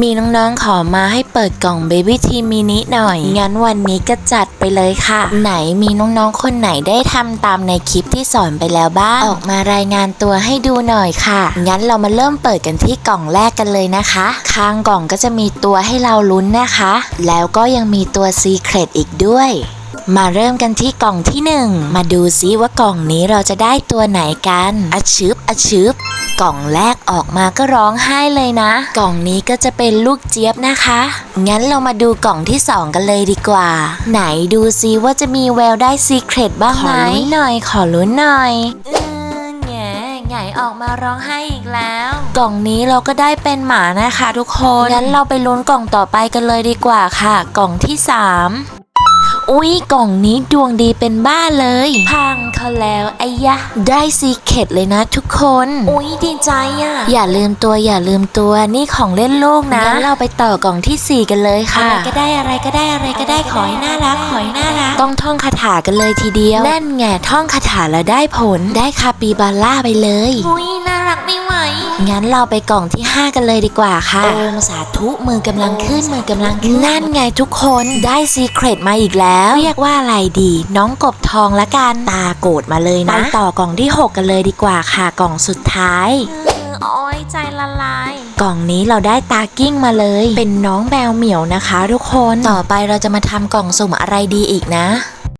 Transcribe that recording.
มีน้องๆขอมาให้เปิดกล่อง Baby t ีมินิหน่อย งั้นวันนี้ก็จัดไปเลยค่ะ ไหนมีน้องๆคนไหนได้ทำตามในคลิปที่สอนไปแล้วบ้าง ออกมารายงานตัวให้ดูหน่อยค่ะ งั้นเรามาเริ่มเปิดกันที่กล่องแรกกันเลยนะคะ ข้างกล่องก็จะมีตัวให้เราลุ้นนะคะ แล้วก็ยังมีตัวซีเครตอีกด้วย มาเริ่มกันที่กล่องที่หนึ่งมาดูซิว่ากล่องนี้เราจะได้ตัวไหนกันอะชึบอะชึบกล่องแรกออกมาก็ร้องไห้เลยนะ กล่องนี้ก็จะเป็นลูกเจี๊ยบนะคะ งั้นเรามาดูกล่องที่สองกันเลยดีกว่า ไหนดูซิว่าจะมีแววได้ซีเครตบ้างไหมขอลุ้นหน่อยขอลุ้นหน่อยเออแง่ไงออกมาร้องไห้อีกแล้ว กล่องนี้เราก็ได้เป็นหมานะคะทุกคนงั้นเราไปลุ้นกล่องต่อไปกันเลยดีกว่าค่ะ กล่องที่สาม อุ๊ย กล่องนี้ดวงดีเป็นบ้าเลย พังเขาแล้วไอ้ยะ ได้ซีเคร็ตเลยนะทุกคน อุ๊ย ดีใจอะ อย่าลืมตัวอย่าลืมตัวนี่ของเล่นลูกนะงั้นเราไปต่อกล่องที่ 4 กันเลยค่ะ อะไรก็ได้อะไรก็ได้อะไรก็ได้ขอให้น่ารักขอให้น่ารัก ต้องท่องคาถากันเลยทีเดียว นั่นไงท่องคาถาแล้วได้ผลได้คาปิบาร่าไปเลย อุ๊ย งั้นเราไปกล่องที่ 5 กันเลยดีกว่าค่ะโอมสาธุมือกำลังขึ้นมือกำลังขึ้นนั่นไงทุกคนได้ซีเครตมาอีกแล้ว เรียกว่าอะไรดี น้องกบทองละกันตาโกรธมาเลยนะ ไปต่อกล่องที่ 6 กันเลยดีกว่าค่ะกล่องสุดท้ายโอ้ยใจละลาย กล่องนี้เราได้ตากิ้งมาเลย เป็นน้องแมวเหมียวนะคะ ทุกคนต่อไปเราจะมาทำกล่องสุ่มอะไรดีอีกนะ